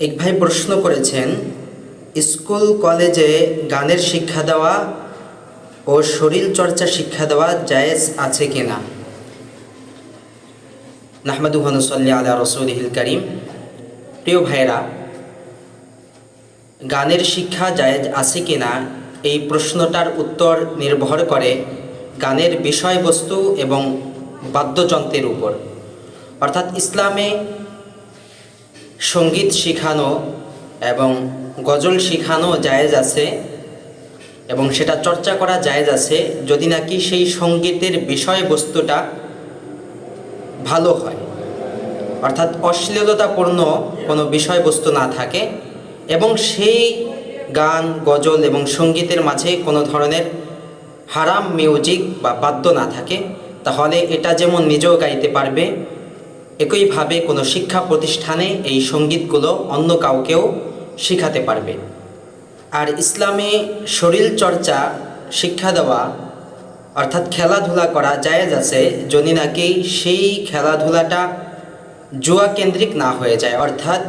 এক ভাই প্রশ্ন করেছেন, স্কুল, কলেজে গানের শিক্ষা দেওয়া ও শরীর চর্চা শিক্ষা দেওয়া জায়েজ আছে কিনা নাহমাদুহানুসল্লি আলা রসুলহিল করিম। প্রিয় ভাইরা গানের শিক্ষা জায়েজ আছে কিনা এই প্রশ্নটার উত্তর নির্ভর করে গানের বিষয়বস্তু এবং বাদ্যযন্ত্রের উপর। অর্থাৎ ইসলামে সংগীত শিখানো এবং গজল শিখানো জায়েজ আছে এবং সেটা চর্চা করা জায়েজ আছে যদি নাকি সেই সঙ্গীতের বিষয়বস্তুটা ভালো হয়। অর্থাৎ অশ্লীলতাপূর্ণ কোনো বিষয়বস্তু না থাকে এবং সেই গান, গজল এবং সঙ্গীতের মাঝে কোনো ধরনের হারাম মিউজিক বা বাদ্য না থাকে, তাহলে এটা যেমন নিজেও গাইতে পারবে একইভাবে কোনো শিক্ষা প্রতিষ্ঠানে এই সঙ্গীতগুলো অন্য কাউকেও শেখাতে পারবে। আর ইসলামে শরীর চর্চা, শিক্ষা দেওয়া, অর্থাৎ খেলাধুলা করা জায়েজ আছে যদি নাকি সেই খেলাধুলাটা জুয়া কেন্দ্রিক না হয়ে যায়। অর্থাৎ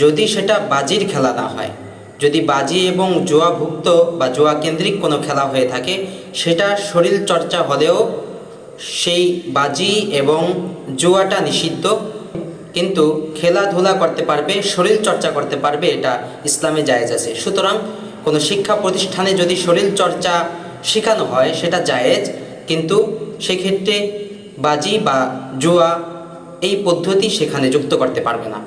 যদি সেটা বাজির খেলা না হয়, যদি বাজি এবং জুয়াভুক্ত বা জুয়া কেন্দ্রিক কোনো খেলা হয়ে থাকে, সেটা শরীর চর্চা হলেও সেই বাজি এবং জুয়াটা নিষিদ্ধ। কিন্তু খেলাধুলা করতে পারবে শরীর চর্চা করতে পারবে, এটা ইসলামে জায়েজ আছে। সুতরাং কোনো শিক্ষা প্রতিষ্ঠানে যদি শরীর চর্চা শেখানো হয়, সেটা জায়েজ। কিন্তু সেক্ষেত্রে বাজি বা জুয়া এই পদ্ধতি সেখানে যুক্ত করতে পারবে না।